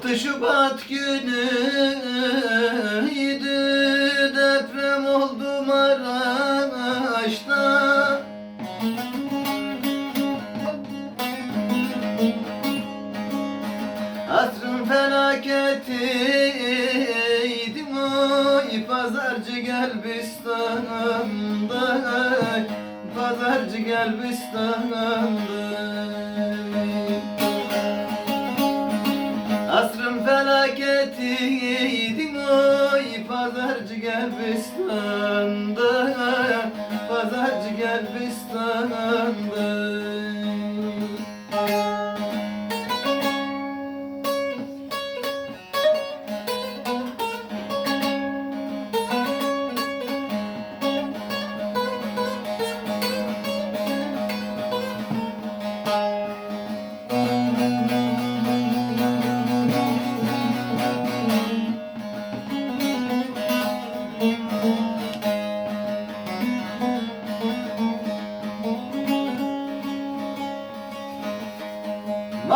Altı Şubat günüydü deprem oldu Maraş'ta. Asrın felaketiydi oy Pazarcı Gelbistan'da Pazarcı Gelbistan'da Asrın Christmas.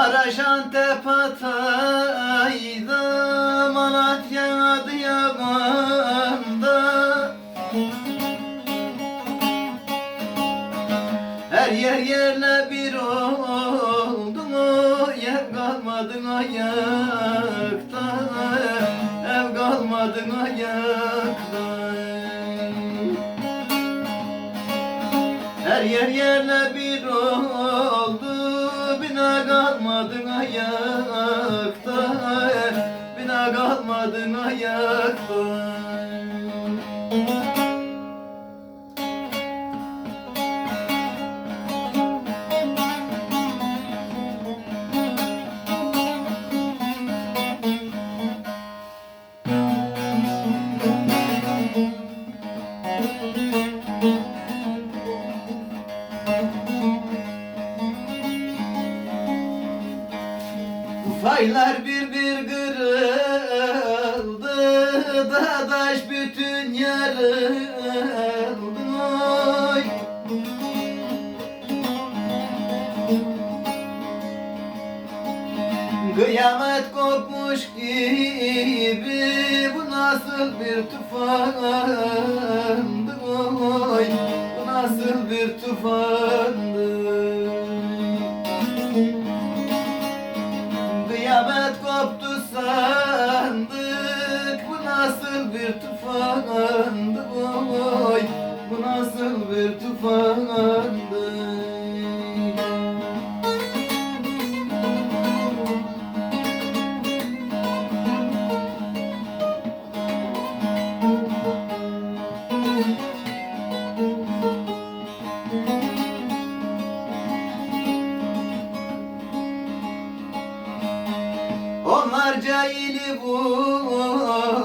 Maraş Antep Hatay'da Malatya Adıyaman'da Her yer yerle bir oldu mu Ev kalmadın ayakta? Ev kalmadın ayakta? Her yer yerle bir oldu Bina kalmadın ayakta. Bina kalmadın ayakta bir bir kırıldı Dadaş bütün yarıldı oy. Kıyamet kopmuş gibi Bu nasıl bir tufandı oy Bu nasıl bir tufandı vurdu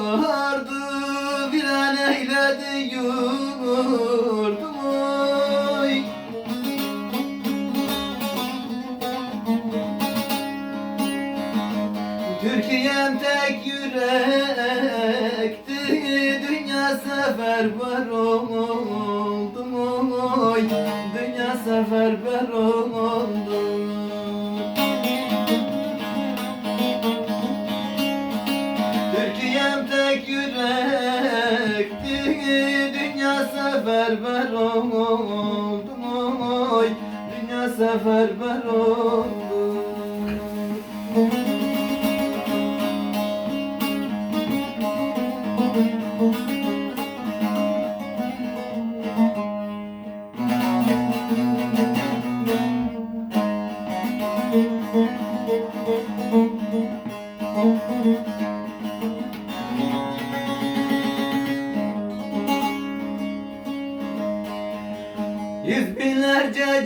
Bir an eyledi yurdum oy Türkiye'm tek yürekti Dünya seferber oldum Dünya seferber oldum tek yürekti Dünya seferber oldum oy Dünya seferber oldum Thank you.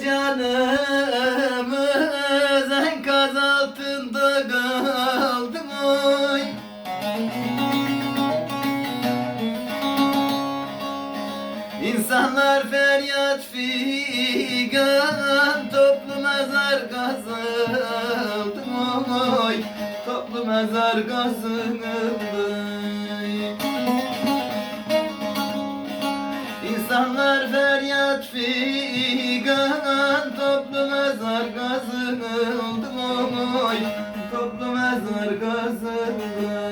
Canımız enkaz altında kaldı oy. İnsanlar feryat figan Toplu mezar kazıldı oy. Toplu mezar kazıldı figan Toplu mezar kazıldı oy. Toplu mezar Uzanarım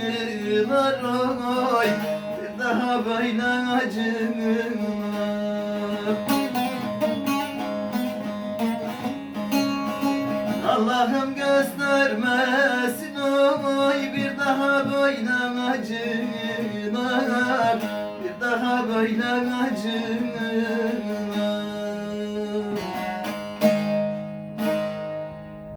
acılar oy Bir daha böyle acılar